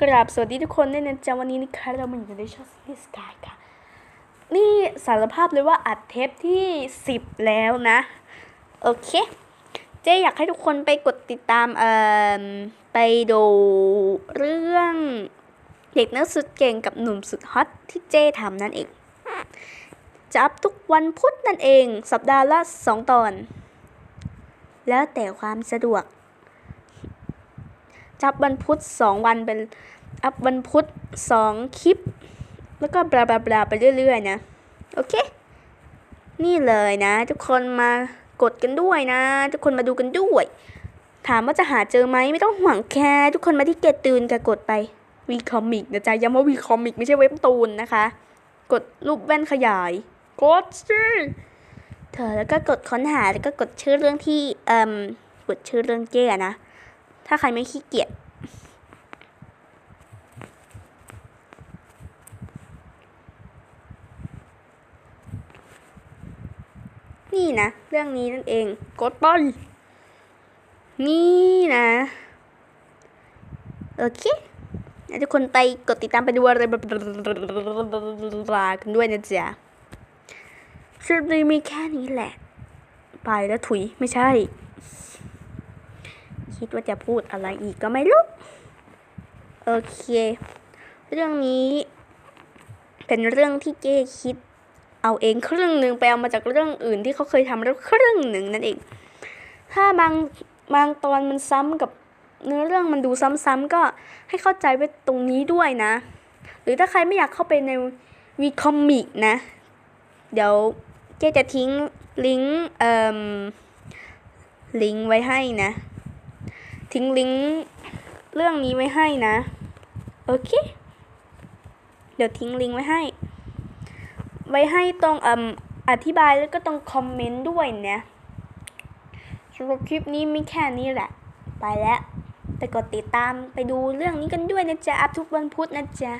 กราบสวัสดีทุกคนด้วยนะจ๊ะวันนี้นะคะเรามาอยู่ในช่องซีสกายค่ะ นี่สารภาพเลยว่าอัดเทปที่สิบแล้วนะ โอเค เจ๊อยากให้ทุกคนไปกดติดตามเอ่อไปดูเรื่องเด็กนักสุดเก่งกับหนุ่มสุดฮอตที่เจ๊ทำนั่นเอง จะอัพทุกวันพุธนั่นเอง สัปดาห์ละสองตอน แล้วแต่ความสะดวก จับวันพุธสองวันเป็นอัพวันพุธสองคลิป แล้วก็บลาบลาบลาไปเรื่อยๆนะ โอเค นี่เลยนะ ทุกคนมากดกันด้วยนะ ทุกคนมาดูกันด้วย ถามว่าจะหาเจอไหมไม่ต้องห่วงแค่ทุกคนมาที่เกตตูนกับกดไปวีคอมิกนะจ๊ะย้ำว่าวีคอมิกไม่ใช่เว็บตูนนะคะ กดรูปแว่นขยาย กดสิเธอแล้วก็กดค้นหาแล้วก็กดชื่อเรื่องที่เอ่มกดชื่อเรื่องเจ้นะ ถ้าใครไม่ขี้เกียจนี่นะ เรื่องนี้นั่นเองกดไปนี่นะ โอเคแล้วทุกคนไปกดติดตามไปดูอะไรแบบกันด้วยนะจ๊ะคลิปนี้มีแค่นี้แหละ ไปแล้วถุยไม่ใช่ คิดว่าจะพูดอะไรอีกก็ไม่รู้ โอเค เรื่องนี้ เป็นเรื่องที่เจ้คิด เอาเองครึ่งหนึ่งไปเอามาจากเรื่องอื่นที่เขาเคยทำแล้วครึ่งหนึ่งนั่นเอง ถ้าบางบางตอนมันซ้ำกับเนื้อเรื่องมันดูซ้ำๆก็ให้เข้าใจไว้ตรงนี้ด้วยนะ หรือถ้าใครไม่อยากเข้าไปในวีคอมิกนะ เดี๋ยวเจ๊จะทิ้งลิงก์เอ่มลิงก์ไว้ให้นะ ทิ้งลิงก์เรื่องนี้ไว้ให้นะ โอเค เดี๋ยวทิ้งลิงก์ไว้ให้ ไว้ให้ตรงอ่มอธิบายแล้วก็ตรงคอมเมนต์ด้วยนะสำหรับคลิปนี้มีแค่นี้แหละ ไปแล้ว ไปกดติดตามไปดูเรื่องนี้กันด้วยนะจ๊ะ อัพทุกวันพุธนะจ๊ะ